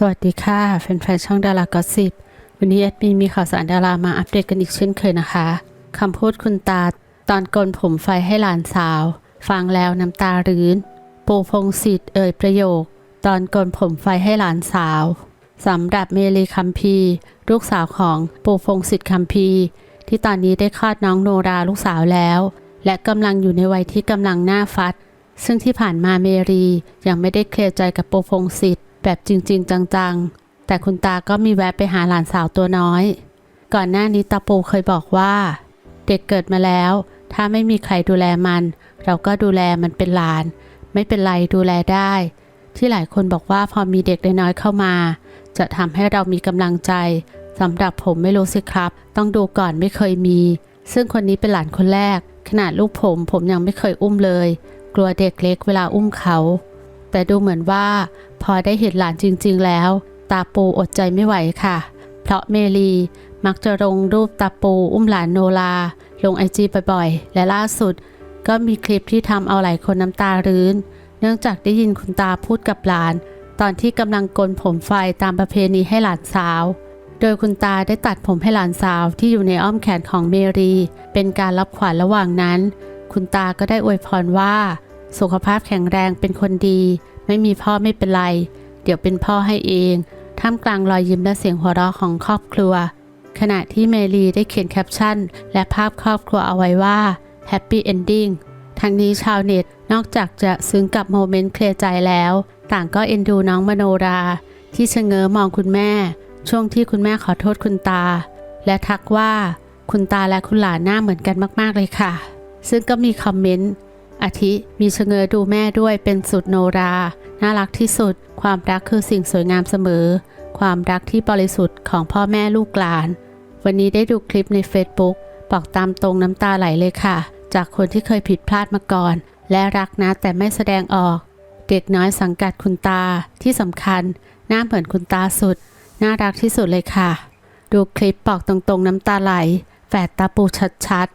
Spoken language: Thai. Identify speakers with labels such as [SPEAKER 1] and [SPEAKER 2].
[SPEAKER 1] สวัสดีค่ะแฟนๆช่องดารากอสิบวันนี้แอดมินมีข่าวสารดารามาอัปเดตกันอีกเช่นเคยนะคะคำพูดคุณตาตอนโกนผมไฟให้หลานสาว ฟังแล้วน้ำตารื้น ปูพงศิษฐ์เอ่ยประโยค ตอนโกนผมไฟให้หลานสาวสำหรับเมลีคัมพีลูกสาวของปูพงศิษฐ์คัมพีที่ตอนนี้ได้คลอดน้องโนราลูกสาวแล้ว และกำลังอยู่ในวัยที่กำลังหน้าฟัด ซึ่งที่ผ่านมาเมรียังไม่ได้เคลียร์ใจกับปูพงศิษฐ์ แบบจริง ๆ จังๆ แต่คุณตาก็มีแวะไปหาหลานสาวตัวน้อย ก่อนหน้านี้ตาปูเคยบอกว่า เด็กเกิดมาแล้ว ถ้าไม่มีใครดูแลมัน เราก็ดูแลมันเป็นหลาน ไม่เป็นไรดูแลได้ ที่หลายคนบอกว่าพอมีเด็กน้อยเข้ามา จะทำให้เรามีกำลังใจสำหรับผมไม่รู้สิครับ ต้องดูก่อนไม่เคยมี ซึ่งคนนี้เป็นหลานคนแรก ขนาดลูกผมผมยังไม่เคยอุ้มเลย กลัวเด็กเล็กเวลาอุ้มเขา แต่ดูเหมือนว่า พอได้เห็นหลานจริงๆแล้ว ตาปูอดใจไม่ไหวค่ะ เพราะเมลีมักจะลงรูปตาปูอุ้มหลานโนลา ลงไอจีบ่อยๆ และล่าสุด ก็มีคลิปที่ทำเอาหลายคนน้ำตารื้น เนื่องจากได้ยินคุณตาพูดกับหลาน ตอนที่กำลังกลผมไฟตามประเพณีให้หลานสาว โดยคุณตาได้ตัดผมให้หลานสาวที่อยู่ในอ้อมแขนของเมรี เป็นการรับขวัญระหว่างนั้น คุณตาก็ได้อวยพรว่า สุขภาพแข็งแรงเป็นคนดี ไม่มีพ่อไม่เป็นไร เดี๋ยวเป็นพ่อให้เอง ท่ามกลางรอยยิ้มและเสียงหัวเราะของครอบครัว ขณะที่เมลีได้เขียนแคปชั่น และภาพครอบครัวเอาไว้ว่า Happy Ending ทั้งนี้ชาวเน็ตนอกจากจะซึ้งกับโมเมนต์เคลียร์ใจแล้ว ต่างก็เอ็นดูน้องมโนรา ที่ชะเง้อมองคุณแม่ ช่วงที่คุณแม่ขอโทษคุณตา และทักว่าคุณตาและคุณหลานหน้าเหมือนกันมาก ๆ เลยค่ะ ซึ่งก็มีคอมเมนต์ อาทิมีชะเงอดูแม่ด้วยเป็นสุดโนรา น่ารักที่สุด ความรักคือสิ่งสวยงามเสมอ ความรักที่บริสุทธิ์ของพ่อแม่ลูกหลาน วันนี้ได้ดูคลิปใน Facebook บอกตามตรงน้ำตาไหลเลยค่ะ จากคนที่เคยผิดพลาดมาก่อน และรักนะแต่ไม่แสดงออก เด็กน้อยสังกัดคุณตาที่สำคัญ หน้าเหมือนคุณตาสุด น่ารักที่สุดเลยค่ะ ดูคลิปบอกตรงๆน้ำตาไหล แฝดตาปูชัด